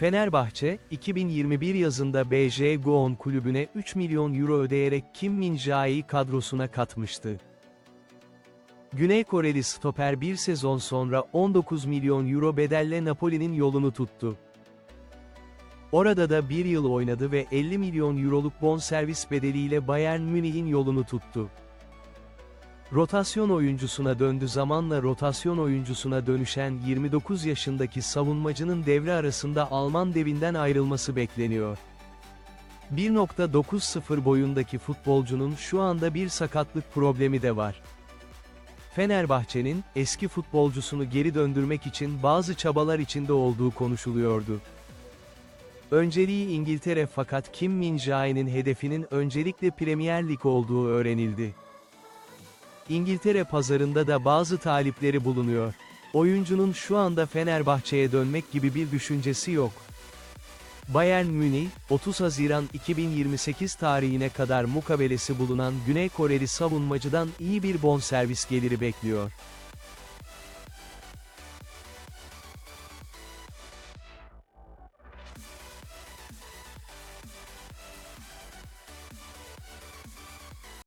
Fenerbahçe, 2021 yazında BJ Goon kulübüne 3 milyon euro ödeyerek Kim Min Jae'yi kadrosuna katmıştı. Güney Koreli stoper bir sezon sonra 19 milyon euro bedelle Napoli'nin yolunu tuttu. Orada da bir yıl oynadı ve 50 milyon euroluk bonservis bedeliyle Bayern Münih'in yolunu tuttu. Rotasyon oyuncusuna döndü zamanla rotasyon oyuncusuna dönüşen 29 yaşındaki savunmacının devre arasında Alman devinden ayrılması bekleniyor. 1.90 boyundaki futbolcunun şu anda bir sakatlık problemi de var. Fenerbahçe'nin, eski futbolcusunu geri döndürmek için bazı çabalar içinde olduğu konuşuluyordu. Önceliği İngiltere fakat Kim Min Jae'nin hedefinin öncelikle Premier Lig olduğu öğrenildi. İngiltere pazarında da bazı talipleri bulunuyor. Oyuncunun şu anda Fenerbahçe'ye dönmek gibi bir düşüncesi yok. Bayern Münih, 30 Haziran 2028 tarihine kadar mukabelesi bulunan Güney Koreli savunmacıdan iyi bir bonservis geliri bekliyor.